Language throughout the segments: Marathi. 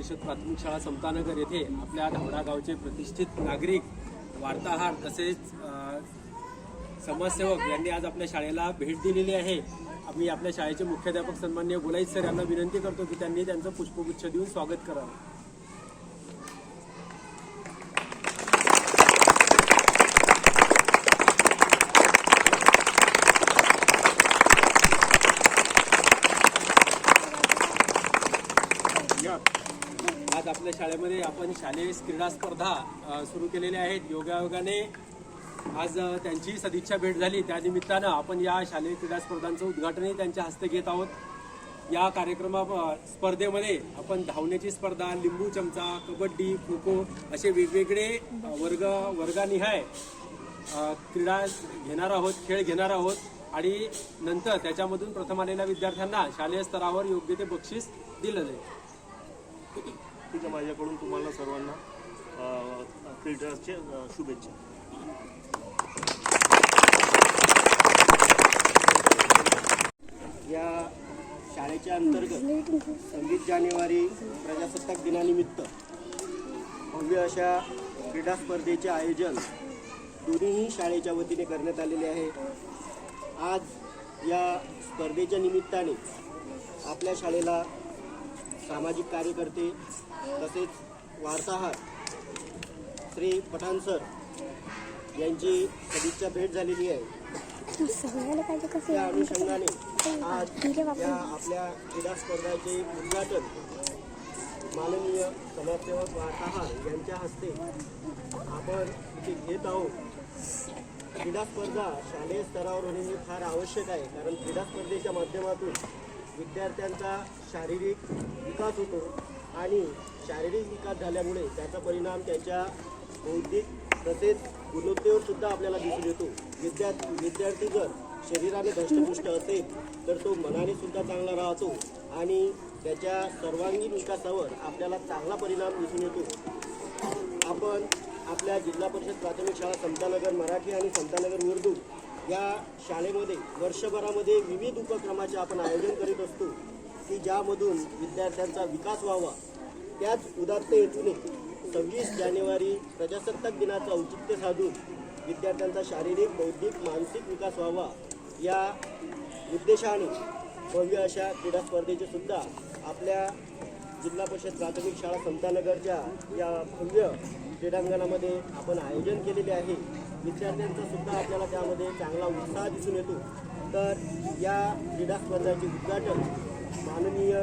परिषद प्राथमिक शाळा समतानगर येथे आपल्या धावडा गावचे प्रतिष्ठित नागरिक वार्ताहर तसेच समाजसेवक यांनी आज आपल्या शाळेला भेट दिलेली आहे. आम्ही आपल्या शाळेचे मुख्याध्यापक सन्मान्य गुलाईत सर यांना विनंती करतो की त्यांनी त्यांचं पुष्पगुच्छ देऊन स्वागत करावं आज आपल्या शाळेमध्ये आपण शालेय क्रीडा स्पर्धा सुरू केलेल्या आहेत. योगायोगाने आज त्यांची सदिच्छा भेट झाली. त्या निमित्तानं आपण या शालेय क्रीडा स्पर्धांचं उद्घाटनही त्यांच्या हस्ते घेत आहोत. या कार्यक्रमा स्पर्धेमध्ये आपण धावण्याची स्पर्धा लिंबू चमचा कबड्डी खो खो असे वेगवेगळे वर्ग वर्गानिहाय क्रीडा घेणार आहोत खेळ घेणार आहोत. आणि नंतर त्याच्यामधून प्रथम आलेल्या विद्यार्थ्यांना शालेय स्तरावर योग्य ते बक्षीस दिलं जाईल. ठीक माझ्याकडून तुम्हाला सर्वांना क्रिएटर्सचे शुभेच्छा. या शाळेच्या अंतर्गत सव्वीस जानेवारी प्रजासत्ताक दिनानिमित्त भव्य अशा क्रीडा स्पर्धेचे आयोजन दोन्हीही शाळेच्या वतीने करण्यात आलेले आहे. आज या स्पर्धेच्या निमित्ताने आपल्या शाळेला सामाजिक कार्यकर्ते तसेच वार्ताहर श्री पठाण सर यांची सदिच्छा भेट झालेली आहे त्या. अनुषंगाने आज. या आपल्या क्रीडा स्पर्धाचे उद्घाटन माननीय समाजसेवक वार्ताहर यांच्या हस्ते आपण इथे घेत आहोत क्रीडा स्पर्धा शालेय स्तरावर होणे हे फार आवश्यक आहे कारण क्रीडा स्पर्धेच्या माध्यमातून विद्यार्थ्यांचा शारीरिक विकास होतो आणि शारीरिक विकास झाल्यामुळे त्याचा परिणाम त्यांच्या बौद्धिक तसेच गुणवत्तेवर सुद्धा आपल्याला दिसून येतो. विद्यार्थी विद्यार्थी जर शरीराने धष्टपुष्ट असेल तर तो मनाने सुद्धा चांगला राहतो आणि त्याच्या सर्वांगीण विकासावर आपल्याला चांगला परिणाम दिसून येतो. आपण आपल्या जिल्हा परिषद प्राथमिक शाळा समतानगर मराठी आणि समतानगर उर्दू या शाळेमध्ये वर्षभरामध्ये विविध उपक्रमाचे आपण आयोजन करीत असतो. की ज्यामधून विद्यार्थ्यांचा विकास व्हावा त्याच उदात्त हेतूने सव्वीस जानेवारी प्रजासत्ताक दिनाचं औचित्य साधून विद्यार्थ्यांचा शारीरिक बौद्धिक मानसिक विकास व्हावा या उद्देशाने भव्य अशा क्रीडा स्पर्धेचे सुद्धा आपल्या जिल्हा परिषद प्राथमिक शाळा समतानगरच्या या भव्य क्रीडांगणामध्ये आपण आयोजन केलेले आहे. विद्यार्थ्यांचा सुद्धा आपल्याला त्यामध्ये चांगला उत्साह दिसून येतो. तर या क्रीडा स्पर्धाचे उद्घाटन माननीय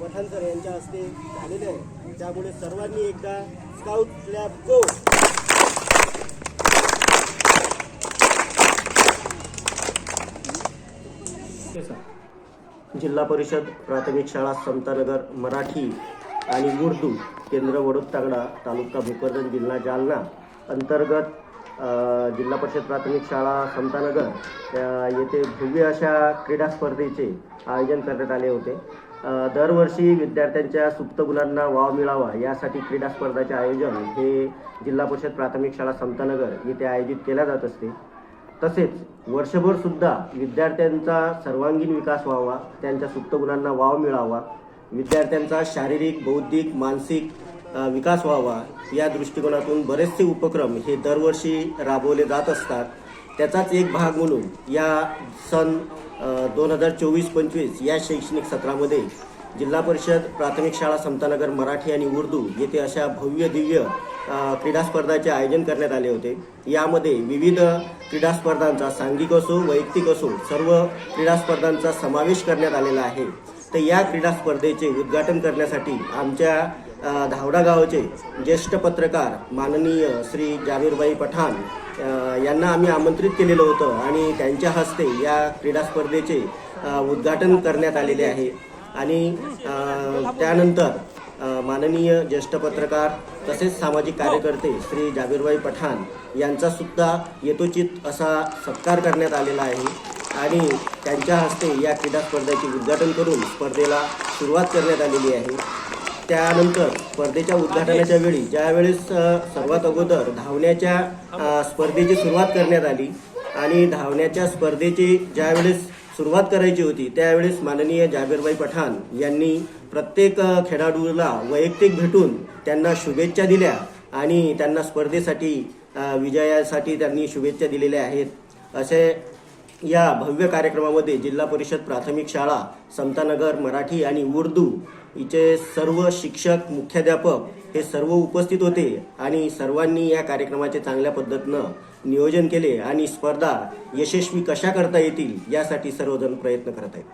पठाण सर यांच्या हस्ते झालेले आहे. त्यामुळे सर्वांनी एकदा स्काउट लॅब गो! जिल्हा परिषद प्राथमिक शाळा समतानगर मराठी आणि उर्दू केंद्र वडोद तागडा तालुका भोकरदन जिल्हा जालना अंतर्गत जिल्हा परिषद प्राथमिक शाळा समतानगर येथे भव्य अशा क्रीडा स्पर्धेचे आयोजन करण्यात आले होते. दरवर्षी विद्यार्थ्यांच्या सुप्त गुणांना वाव मिळावा यासाठी क्रीडा स्पर्धाचे आयोजन हे जिल्हा परिषद प्राथमिक शाळा समतानगर येथे आयोजित केल्या जात असते. तसेच वर्षभर सुद्धा विद्यार्थ्यांचा सर्वांगीण विकास व्हावा त्यांच्या सुप्त गुणांना वाव मिळावा विद्यार्थ्यांचा शारीरिक बौद्धिक मानसिक विकास व्हावा या दृष्टिकोनातून बरेचसे उपक्रम हे दरवर्षी राबवले जात असतात. त्याचाच एक भाग म्हणून या सन दोन हजार चोवीस पंचवीस या शैक्षणिक सत्रामध्ये जिल्हा परिषद प्राथमिक शाळा समतानगर मराठी आणि उर्दू येथे अशा भव्य दिव्य क्रीडा स्पर्धाचे आयोजन करण्यात आले होते. यामध्ये विविध क्रीडा स्पर्धांचा सांघिक असो वैयक्तिक असो सर्व क्रीडा स्पर्धांचा समावेश करण्यात आलेला आहे. तर या क्रीडा स्पर्धेचे उद्घाटन करण्यासाठी आमच्या धावडा गावचे ज्येष्ठ पत्रकार माननीय श्री जामीरबाई पठाण यांना आम्ही आमंत्रित केलेलं होतं आणि त्यांच्या हस्ते या क्रीडा स्पर्धेचे उद्घाटन करण्यात आलेले आहे. आणि त्यानंतर माननीय ज्येष्ठ पत्रकार तसेच सामाजिक कार्यकर्ते श्री जाबीरबाई पठाण यांचा सुद्धा असा सत्कार करण्यात आलेला आहे आणि त्यांच्या हस्ते या क्रीडा स्पर्धेचे उद्घाटन करून स्पर्धेला सुरुवात करण्यात आलेली आहे. त्यानंतर स्पर्धेच्या उद्घाटनाच्या वेळी ज्यावेळेस सर्वात अगोदर धावण्याच्या स्पर्धेची सुरुवात करण्यात आली आणि धावण्याच्या स्पर्धेची ज्यावेळेस सुरुवात करायची होती त्यावेळेस माननीय जाबीरबाई पठाण यांनी प्रत्येक खेळाडूला वैयक्तिक भेटून त्यांना शुभेच्छा दिल्या आणि त्यांना स्पर्धेसाठी विजयासाठी त्यांनी शुभेच्छा दिलेल्या आहेत. असे या भव्य कार्यक्रमामध्ये जिल्हा परिषद प्राथमिक शाळा समतानगर मराठी आणि उर्दू हिचे सर्व शिक्षक मुख्याध्यापक हे सर्व उपस्थित होते आणि सर्वांनी या कार्यक्रमाचे चांगल्या पद्धतीनं नियोजन केले आणि स्पर्धा यशस्वी कशा करता येतील यासाठी सर्वजण प्रयत्न करत आहेत.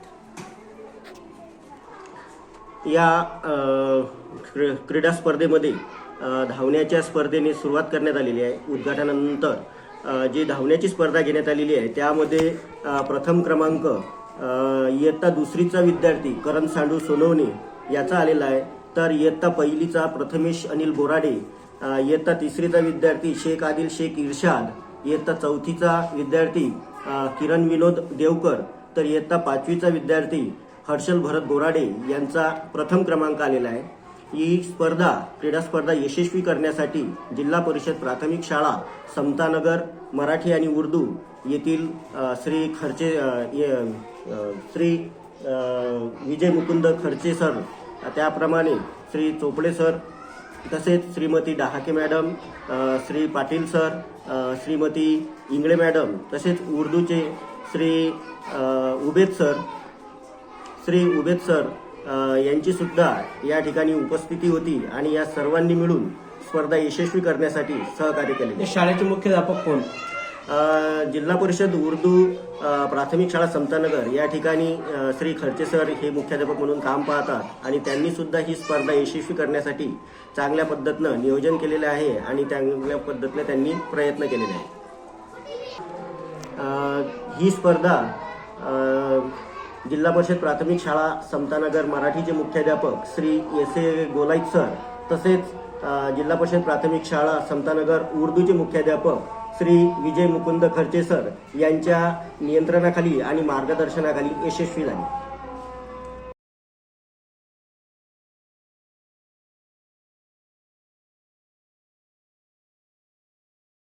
या क्री- क्रीडा स्पर्धेमध्ये धावण्याच्या स्पर्धेने सुरुवात करण्यात आलेली आहे. उद्घाटनानंतर जी धावण्याची स्पर्धा घेण्यात आलेली आहे त्यामध्ये प्रथम क्रमांक इयत्ता दुसरीचा विद्यार्थी करण सांडू सोनवणे याचा आलेला आहे. तर इयत्ता पहिलीचा प्रथमेश अनिल बोराडे इयत्ता तिसरीचा विद्यार्थी शेख आदिल शेख इर्शाद इयत्ता चौथीचा विद्यार्थी किरण विनोद देवकर तर इयत्ता पाचवीचा विद्यार्थी हर्षल भरत बोराडे यांचा प्रथम क्रमांक आलेला आहे. ही स्पर्धा क्रीडा स्पर्धा यशस्वी करण्यासाठी जिल्हा परिषद प्राथमिक शाळा समतानगर मराठी आणि उर्दू येथील श्री खर्चे श्री विजय मुकुंद खर्चे सर त्याप्रमाणे श्री चोपडे सर तसेच Shrimati Dahake madam Shri Patil sir Shrimati Ingle madam तसेच उर्दूचे श्री उबेद सर श्री उबेद सर यांची सुद्धा या ठिकाणी उपस्थिती होती आणि या सर्वांनी मिळून स्पर्धा यशस्वी करण्यासाठी सहकार्य केले शाळेचे मुख्याध्यापक कोण? जिल्हा परिषद उर्दू प्राथमिक शाळा समतानगर या ठिकाणी श्री खर्चे सर हे मुख्याध्यापक म्हणून काम पाहतात आणि त्यांनी सुद्धा ही स्पर्धा यशस्वी करण्यासाठी चांगल्या पद्धतीनं नियोजन केलेले आहे आणि चांगल्या पद्धतीने त्यांनी प्रयत्न केलेले आहे ही स्पर्धा जिल्हा परिषद प्राथमिक शाळा समतानगर मराठीचे मुख्याध्यापक Shri S A Golait sir तसेच जिल्हा परिषद प्राथमिक शाळा समतानगर उर्दूचे मुख्याध्यापक श्री विजय मुकुंद खर्चे सर यांच्या नियंत्रणाखाली आणि मार्गदर्शनाखाली यशस्वी झाली.